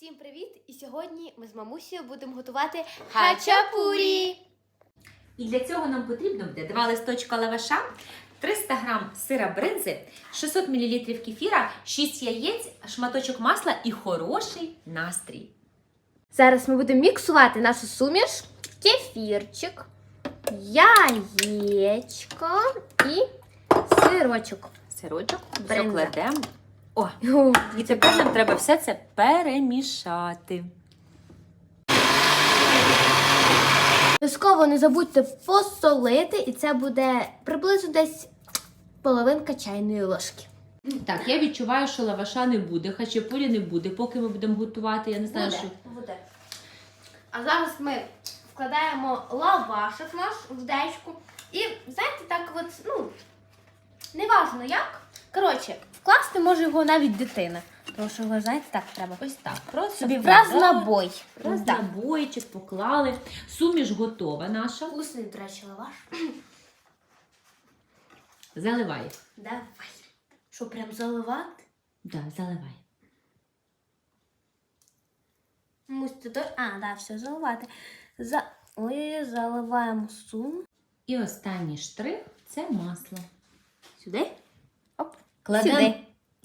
Всім привіт! І сьогодні ми з мамусею будемо готувати хачапурі. І для цього нам потрібно буде 2 листочка лаваша, 300 г сира бринзи, 600 мл кефіра, 6 яєць, шматочок масла і хороший настрій. Зараз ми будемо міксувати нашу суміш, кефірчик, яєчко і сирочок. Сирочок Бринза. О, і тепер нам треба все це перемішати. Обов'язково не забудьте посолити, і це буде приблизно десь половинка чайної ложки. Так, я відчуваю, що лаваша не буде, хачапурі не буде, поки ми будемо готувати. Я не знаю, що. буде. А зараз ми вкладаємо лавашик наш в дечку. І знаєте, так от, ну, неважно як. Коротше, вкласти може його навіть дитина. Тому що його, знаєте, так треба. Ось так. Просто Собі враз на бой. Раз на бойчик поклали. Суміш готова наша. Вкусний, до речі, лаваш. Заливай. Давай. Що, прям заливати? Да, заливай. Мусите то. А, да, все, заливати. За... Ой, заливаємо сум. І останній штрих це масло. Сюди. Кладемо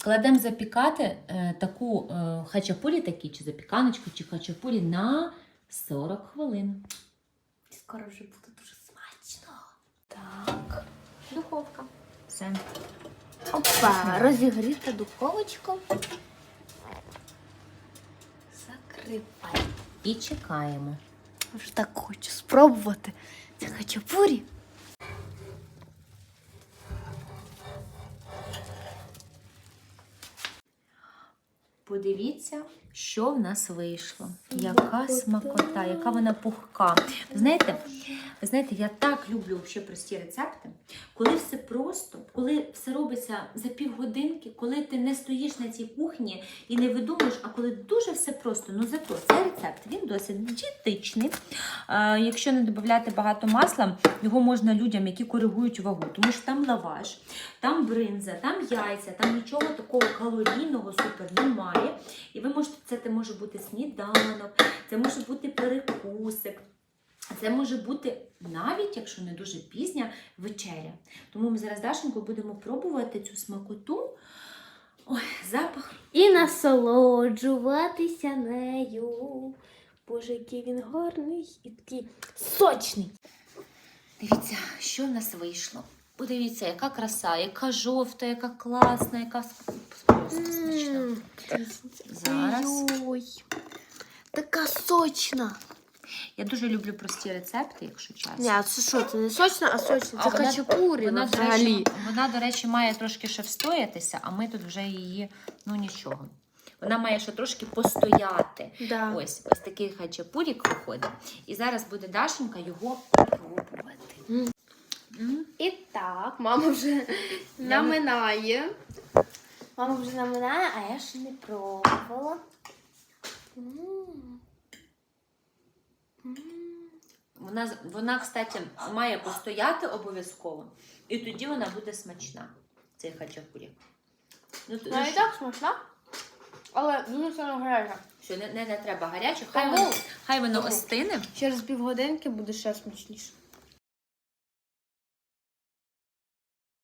кладем запікати е, таку е, хачапурі, такі, чи запіканочку, чи хачапурі на 40 хвилин. Скоро вже буде дуже смачно. Так. Духовка. Все. Опа, розігріта духовочка. Закривай. І чекаємо. Вже так хочу спробувати. Це хачапурі. Подивіться, що в нас вийшло. Яка смакота, яка вона пухка. Знаєте, знаєте, я так люблю ще прості рецепти, коли все просто, коли все робиться за півгодинки, коли ти не стоїш на цій кухні і не видумуєш, а коли дуже все просто. Ну зато цей рецепт він досить дієтичний. Якщо не додати багато масла, його можна людям, які коригують вагу, тому що там лаваш, там бринза, там яйця, там нічого такого калорійного супер немає. І ви можете, це може бути сніданок, це може бути перекусик. Це може бути навіть, якщо не дуже пізня, вечеря. Тому ми зараз Дашенько будемо пробувати цю смакоту. Ой, запах. І насолоджуватися нею. Боже, який він гарний і такий сочний. Дивіться, що в нас вийшло. Подивіться, яка краса, яка жовта, яка класна, яка просто смачна. Зараз. Ой, така сочна. Я дуже люблю прості рецепти, якщо чесно. Ні, а це що? Це не сочна, а сочна. Це вона- хачапурі Вона, до речі, вона, до речі, має трошки ще встоятися, а ми тут вже її, ну нічого. Вона має ще трошки постояти. Да. Ось, ось такий хачапурік виходить. І зараз буде Дашенька його пробувати. М. І так, мама вже наминає. Мама вже наминає, а я ще не пробувала. М. Вона, вона, кстати, має постояти обов'язково. І тоді вона буде смачна, цей хачапурі. Ну, то- Вона і так смачна, але дуже сильно гаряча. що не, не, не треба гаряче, хай Тому- воно, хай воно остине. Через півгодинки буде ще смачніше.